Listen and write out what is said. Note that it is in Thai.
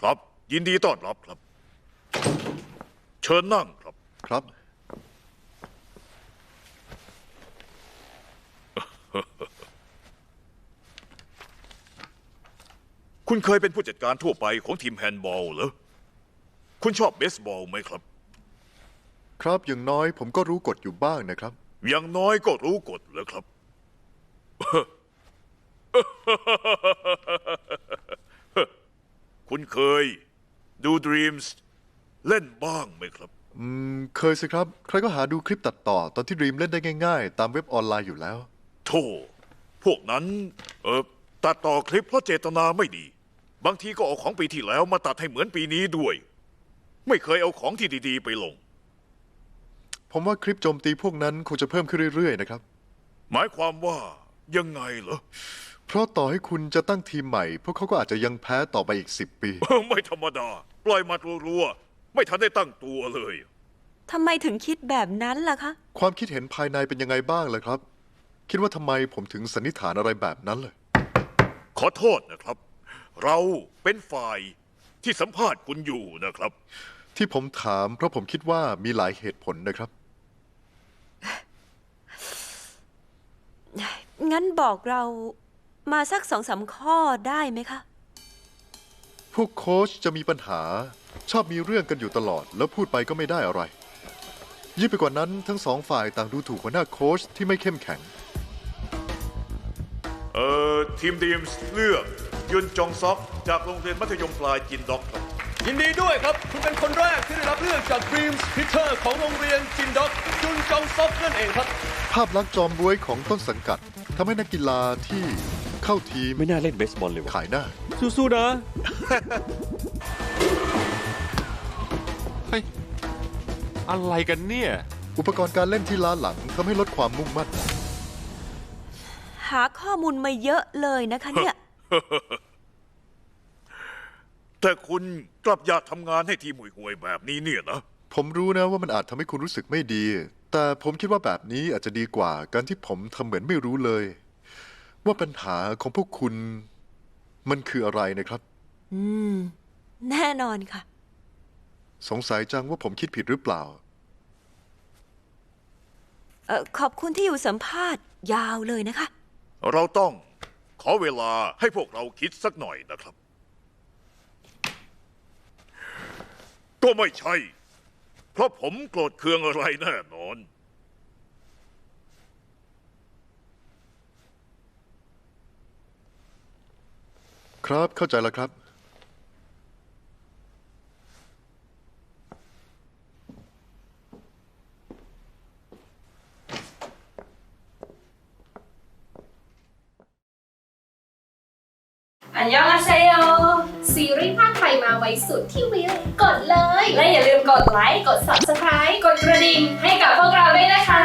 ครับ ยินดีต้อนรับครับ เชิญนั่งครับ ครับ คุณเคยเป็นผู้จัดการทั่วไปของทีมแฮนด์บอลเหรอ คุณชอบเบสบอลไหมครับ ครับอย่างน้อยผมก็รู้กฎอยู่บ้างนะครับ อย่างน้อยก็รู้กฎเหรอครับ คุณเคย ดู Dreams เล่นบ้างไหมครับ อืมเคยสิครับ ใครก็หาดูคลิปตัดต่อ ตอนที่ดรีมเล่นได้ง่ายๆ ตามเว็บออนไลน์อยู่แล้ว โธ่พวกนั้น เออตัดต่อคลิปเพราะเจตนาไม่ดี บางทีก็เอาของปีที่แล้วมาตัดให้เหมือนปีนี้ด้วย ไม่เคยเอาของที่ดีๆไปลง ผมว่าคลิปโจมตีพวกนั้นคงจะเพิ่มขึ้นเรื่อยๆนะครับ หมายความว่ายังไงเหรอ เพราะต่อให้คุณจะตั้งทีมใหม่ พวกเขาก็อาจจะยังแพ้ต่อไปอีกสิบปี ไม่ธรรมดา ปล่อยมารัวๆไม่ทันได้ตั้งตัวเลย ทำไมถึงคิดแบบนั้นล่ะคะ ความคิดเห็นภายในเป็นยังไงบ้างล่ะครับ คิดว่าทำไมผมถึงสันนิษฐานอะไรแบบนั้นเลย ขอโทษนะครับ เราเป็นฝ่ายที่สัมภาษณ์คุณอยู่นะครับ ที่ผมถามเพราะผมคิดว่ามีหลายเหตุผลนะครับ งั้นบอกเรา มาสักสองสามข้อได้ไหมคะ พวกโค้ชจะมีปัญหา ชอบมีเรื่องกันอยู่ตลอด แล้วพูดไปก็ไม่ได้อะไร ยิ่งไปกว่านั้นทั้งสองฝ่ายต่างดูถูกหัวหน้าโค้ชที่ไม่เข้มแข็ง เอ่อทีมดีมส์เลือก ยุนจองซอกจากโรงเรียนมัธยมปลายจินด็อกครับ ยินดีด้วยครับ คุณเป็นคนแรกที่ได้รับเลือกจาก Dreams Pitcher ของโรงเรียนจินด็อกจุนจองซอกนั่นเองครับ ภาพลักษณ์จอมบวยของต้นสังกัดทำให้นักกีฬาที่ เข้าทีมไม่น่าเล่นเบสบอลเลยวะขายหน้า สู้ๆนะ เฮ้ย อะไรกันเนี่ย อุปกรณ์การเล่นที่ล้าหลังทำให้ลดความมุ่งมั่น หาข้อมูลมาเยอะเลยนะคะเนี่ย แต่คุณกลับอยากทำงานให้ทีมห่วยๆแบบนี้เนี่ยนะ ผมรู้นะว่ามันอาจทำให้คุณรู้สึกไม่ดี แต่ผมคิดว่าแบบนี้อาจจะดีกว่าการที่ผมทำเหมือนไม่รู้เลย ว่าปัญหาของพวกคุณ มันคืออะไรนะครับ อืม แน่นอนค่ะ สงสัยจังว่าผมคิดผิดหรือเปล่า เออขอบคุณที่อยู่สัมภาษณ์ยาวเลยนะคะ เราต้องขอเวลาให้พวกเราคิดสักหน่อยนะครับ ก็ไม่ใช่ เพราะผมโกรธเคืองอะไรแน่นอน ครับ เข้าใจแล้วครับ อันยองอาเซโยซีรีส์ภาคไทยมาไว้สุดที่วิวกดเลย และอย่าลืมกดไลค์ กด subscribe กดกระดิ่งให้กับพวกเราด้วยนะคะ